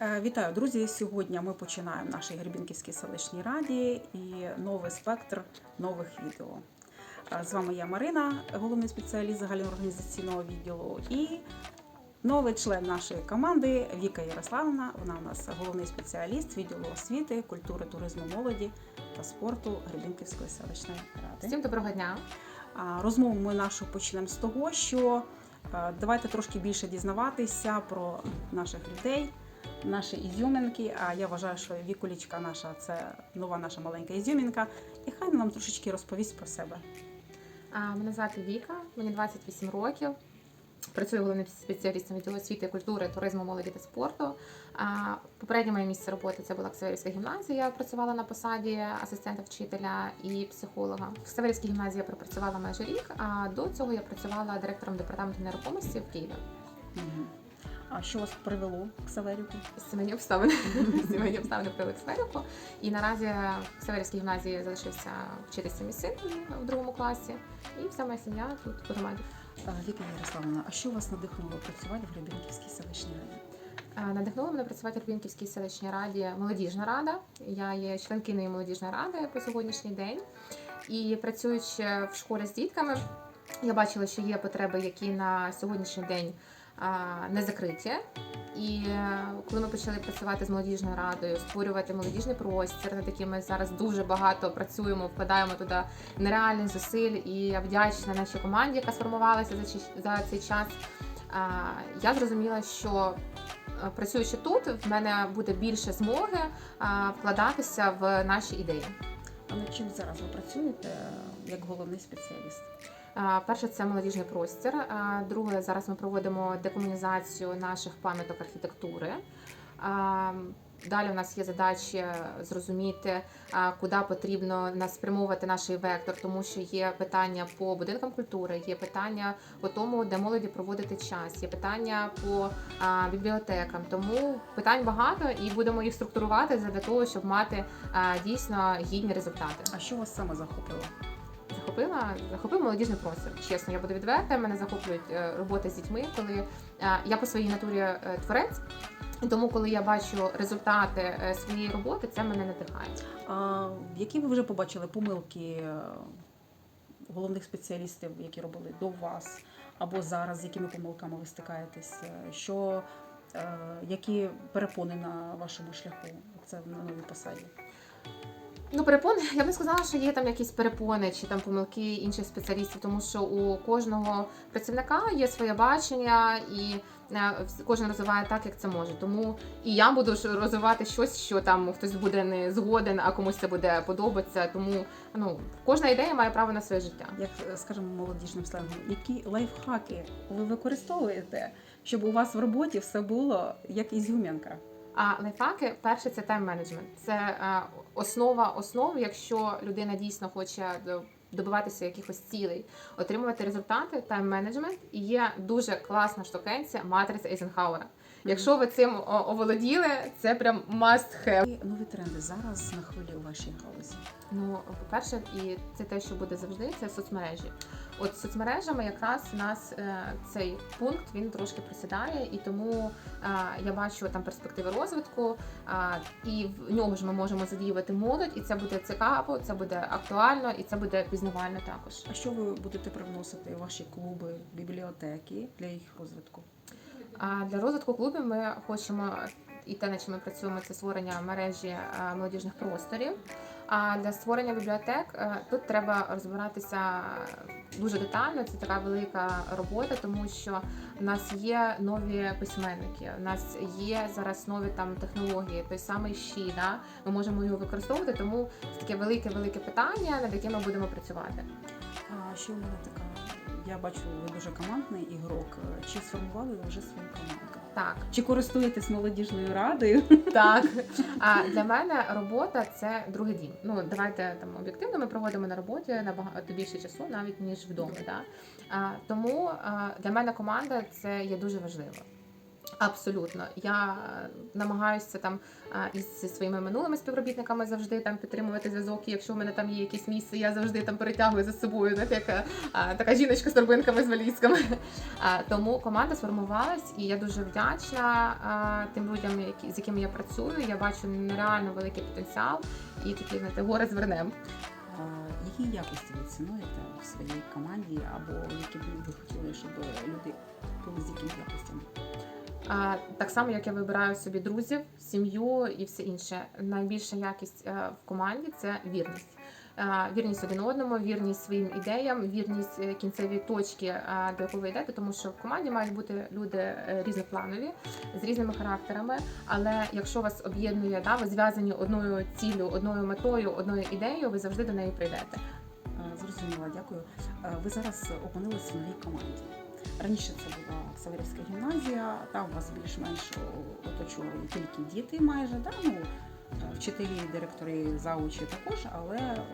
Е, Вітаю, друзі! Сьогодні ми починаємо в нашій Гребінківській селищній раді і новий спектр нових відео. Е, З вами я Марина, головний спеціаліст загальноорганізаційного відділу, і новий член нашої команди Віка Ярославна. Вона у нас головний спеціаліст відділу освіти, культури, туризму, молоді та спорту Гребінківської селищної ради. Всім доброго дня. Розмову ми нашу почнемо з того, що е, давайте трошки більше дізнаватися про наших людей, наші ізюминки. А я вважаю, що вікулічка наша це нова наша маленька ізюмінка. І хай нам трошечки розповість про себе. Мене звати Віка, мені 28 років. Працюю головним спеціалістом відділу освіти, культури, туризму, молоді та спорту. Попереднє моє місце роботи це була Ксаверівська гімназія. Я працювала на посаді асистента вчителя і психолога. В Ксаверівській гімназії я пропрацювала майже рік, а до цього я працювала директором департаменту нерухомості в Києві. Мгм. А що вас привело к Саверюку? Сімейні обставини. Сімейні обставини привели к Северівку. І наразі в Северівській гімназії залишився вчитися мій син в другому класі. І вся моя сім'я тут в громаді. Віка Ярославовна, а що вас надихнуло працювати в Гребінківській селищній раді? Е, Надихнула мене працювати в Рівненківській селищній раді молодіжна рада. Я є членкиною молодіжної ради по сьогоднішній день. І працюючи в школі з дітками, я бачила, що є потреби, які на сьогоднішній день не закриті. І е, коли ми почали працювати з молодіжною радою, створювати молодіжний простір, над яким ми зараз дуже багато працюємо, вкладаємо туди нереальних зусиль. І я вдячна нашій команді, яка сформувалася за, цей час. Я зрозуміла, що е, працюючи тут, в мене буде більше змоги вкладатися в наші ідеї. А над чим зараз ви працюєте е, як головний спеціаліст? А, Перше це молодіжний простір. Друге, зараз ми проводимо декомунізацію наших пам'яток архітектури. Далі у нас є задачі зрозуміти, куди потрібно нас спрямовувати наш вектор, тому що є питання по будинкам культури, є питання по тому, де молоді проводити час, є питання по бібліотекам. Тому питань багато і будемо їх структурувати для того, щоб мати дійсно гідні результати. А що вас саме захопило? Захопила, захопив молодіжний простір. Чесно, я буду відверта. Мене захоплюють е, роботи з дітьми, коли е, я по своїй натурі е, творець. І тому, коли я бачу результати своєї роботи, це мене надихає. А які ви вже побачили помилки головних спеціалістів, які робили до вас, або зараз, з якими помилками ви стикаєтесь? Що, які перепони на вашому шляху? Це на новій посаді? Ну, перепони, я б не сказала, що є там якісь перепони чи там помилки інших спеціалістів, тому що у кожного працівника є своє бачення, і е, кожен розвиває так, як це може. Тому і я буду розвивати щось, що там хтось буде не згоден, а комусь це буде подобатися. Тому ну кожна ідея має право на своє життя. Як е, скажімо молодіжним сленгом, які лайфхаки ви використовуєте, щоб у вас в роботі все було як ізюмінка? А лайфхаки, перше, це тайм-менеджмент. Це е, основа основ, якщо людина дійсно хоче до- добиватися якихось цілей, отримувати результати, тайм-менеджмент. І є дуже класна штукенція матриця Ейзенхауера. Якщо ви цим оволоділи, це прям must have. Нові тренди зараз на хвилі у вашій галузі? Ну, по-перше, і це те, що буде завжди, це соцмережі. От з соцмережами якраз у нас е, цей пункт він трошки присідає, і тому е, я бачу там перспективи розвитку, е, і в нього ж ми можемо задіювати молодь, і це буде цікаво, це буде актуально, і це буде пізнавально також. А що ви будете привносити ваші клуби, бібліотеки для їх розвитку? А для розвитку клубів ми хочемо і те, над чим ми працюємо, це створення мережі е, молодіжних просторів. А для створення бібліотек е, тут треба розбиратися дуже детально. Це така велика робота, тому що в нас є нові письменники, у нас є зараз нові там технології, той самий щі, да? ми можемо його використовувати, тому це таке велике велике питання, над яким ми будемо працювати. А ще у мене така. Я бачу, ви дуже командний ігрок. Чи сформували ви вже свою команду? Так. Чи користуєтесь молодіжною радою? Так. А для мене робота це другий дім. Ну давайте там об'єктивно ми проводимо на роботі набагато більше часу, навіть ніж вдома. Да? А, тому а, для мене команда це є дуже важливо. Абсолютно. Я намагаюся там із своїми минулими співробітниками завжди там підтримувати зв'язок. І якщо в мене там є якісь місце, я завжди там перетягую за собою, знаєте, як е, така жіночка з торбинками з валізками. Тому команда сформувалась, і я дуже вдячна тим людям, які з якими я працюю. Я бачу нереально великий потенціал і такі знаєте, гори звернемо. Які якості ви цінуєте в своїй команді, або які б ви хотіли, щоб люди були з якими Так само, як я вибираю собі друзів, сім'ю і все інше. Найбільша якість е, в команді це вірність. Е, Вірність один одному, вірність своїм ідеям, вірність е, кінцевій точки, до якої ви йдете, тому що в команді мають бути люди різнопланові з різними характерами. Але якщо вас об'єднує, да, ви зв'язані одною ціллю, одною метою, одною ідеєю, ви завжди до неї прийдете. Зрозуміла, дякую. Ви зараз опинились в новій команді. Раніше це була Ксаверівська гімназія, там вас більш-менш оточували тільки діти майже, да? ну, вчителі, директори, заучі також, але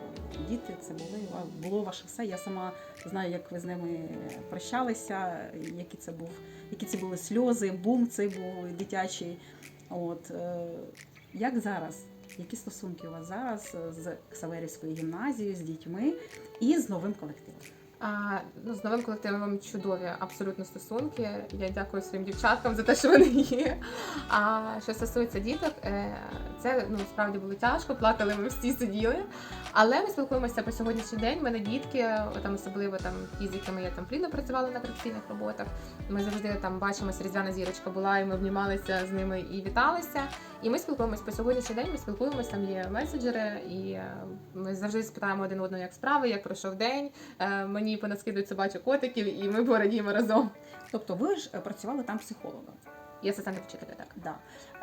діти це були, було ваше все. Я сама знаю, як ви з ними прощалися, які це був, які це були сльози, бум цей був дитячий. От, е, як зараз? Які стосунки у вас зараз з Ксаверівською гімназією, з дітьми і з новим колективом? Ну, з новим колективом чудові абсолютно стосунки. Я дякую своїм дівчаткам за те, що вони є. А що стосується діток, е, це ну справді було тяжко, плакали ми всі сиділи. Але ми спілкуємося по сьогоднішній день. У мене дітки, там особливо там ті, з якими я там плідно працювала на корекційних роботах. Ми завжди там бачимося, різдвяна зірочка була, і ми обнімалися з ними і віталися. І ми спілкуємося по сьогоднішній день. Ми спілкуємося, там є меседжери, і е, ми завжди спитаємо один одного, як справи, як пройшов день. Е, Мені понаскидують собачок котиків, і ми порадіємо разом. Тобто ви ж е, працювали там психологом. Я соціальна вчителя, так. Да.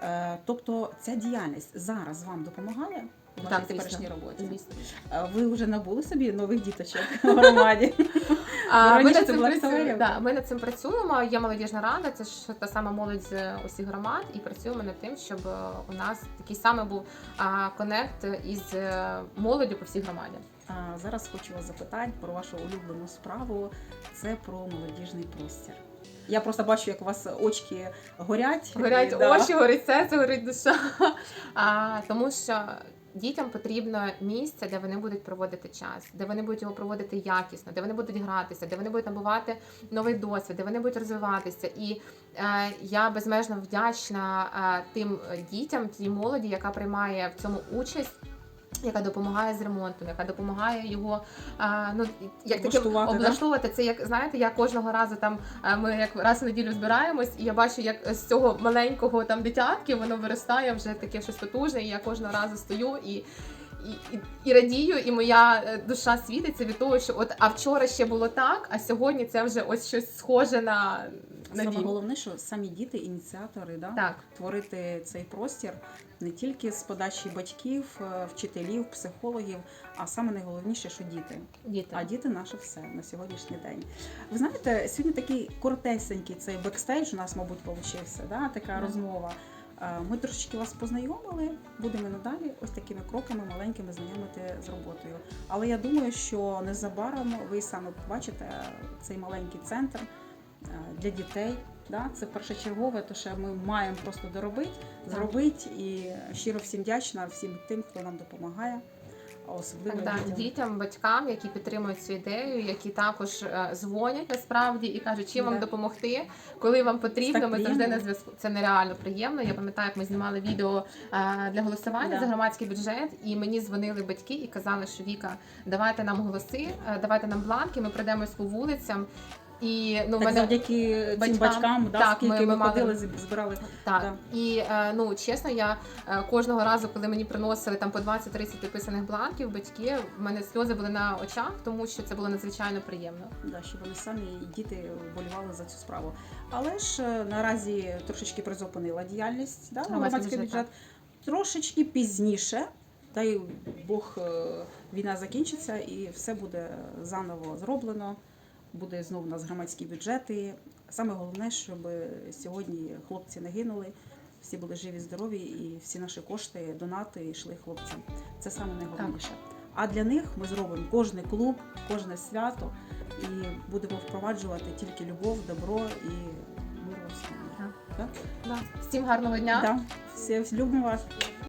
Е, тобто ця діяльність зараз вам допомагає у вашій теперішній роботі? Звісно. Ви вже набули собі нових діточок в громаді. Ми, раніше над це цим була працюємо, да, ми над цим працюємо. Є молодіжна рада, це ж та сама молодь з усіх громад, і працюємо над тим, щоб е, у нас такий самий був конект із е, молоддю по всій громаді. А зараз хочу вас запитати про вашу улюблену справу. Це про молодіжний простір. Я просто бачу, як у вас очки горять. Горять І, да. очі, горить серце, горить душа. А, тому що дітям потрібно місце, де вони будуть проводити час, де вони будуть його проводити якісно, де вони будуть гратися, де вони будуть набувати новий досвід, де вони будуть розвиватися. І е, я безмежно вдячна е, тим дітям, тій молоді, яка приймає в цьому участь. Яка допомагає з ремонтом, яка допомагає його а, ну як таке Облаштувати, да? Це як знаєте, я кожного разу там ми як раз в неділю збираємось, і я бачу, як з цього маленького там дитятки воно виростає вже таке щось потужне. І я кожного разу стою і. І, і, і радію, і моя е, душа світиться від того, що от а вчора ще було так, а сьогодні це вже ось щось схоже на, на Саме головне, що самі діти ініціатори, да? Так, творити цей простір не тільки з подачі батьків, е, вчителів, психологів, а саме найголовніше, що діти. діти. А діти наше все на сьогоднішній день. Ви знаєте, сьогодні такий коротесенький цей бекстейдж у нас, мабуть, получився, да? така Да. розмова. Е, Ми трошечки вас познайомили, будемо надалі ось такими кроками маленькими знайомити з роботою. Але я думаю, що незабаром ви саме побачите цей маленький центр для дітей. Да? Це першочергове, то що ми маємо просто доробити, зробити. І щиро всім вдячна всім тим, хто нам допомагає. Особливо Так, да, дітям. дітям, батькам, які підтримують цю ідею, які також е, дзвонять насправді і кажуть, чим вам допомогти, коли вам потрібно. Так Ми завжди на зв'язку. Це нереально приємно. Я пам'ятаю, як ми знімали відео е, для голосування за громадський бюджет, і мені дзвонили батьки і казали, що Віка, давайте нам голоси, е, давайте нам бланки. Ми пройдемось по вулицям. І ну Так, мене завдяки цим батькам, батькам, да, так, скільки ми- ми, ми мали- ходили, збирали. Так, Да. і е, ну чесно, я е, кожного разу, коли мені приносили там по 20-30 підписаних бланків, батьки в мене сльози були на очах, тому що це було надзвичайно приємно. Да, щоб вони самі діти вболівали за цю справу. Але ж е, наразі трошечки призупинила діяльність, да, Громадський бюджет, бюджет. Трошечки пізніше, дай Бог, війна закінчиться і все буде заново зроблено. Буде знову у нас громадські бюджети. Саме головне, щоб сьогодні хлопці не гинули, всі були живі, здорові, і всі наші кошти, донати йшли хлопцям. Це саме найголовніше. А для них ми зробимо кожний клуб, кожне свято і будемо впроваджувати тільки любов, добро і мир у всьому. так? Да. Всім гарного дня. Да. Всі любимо вас.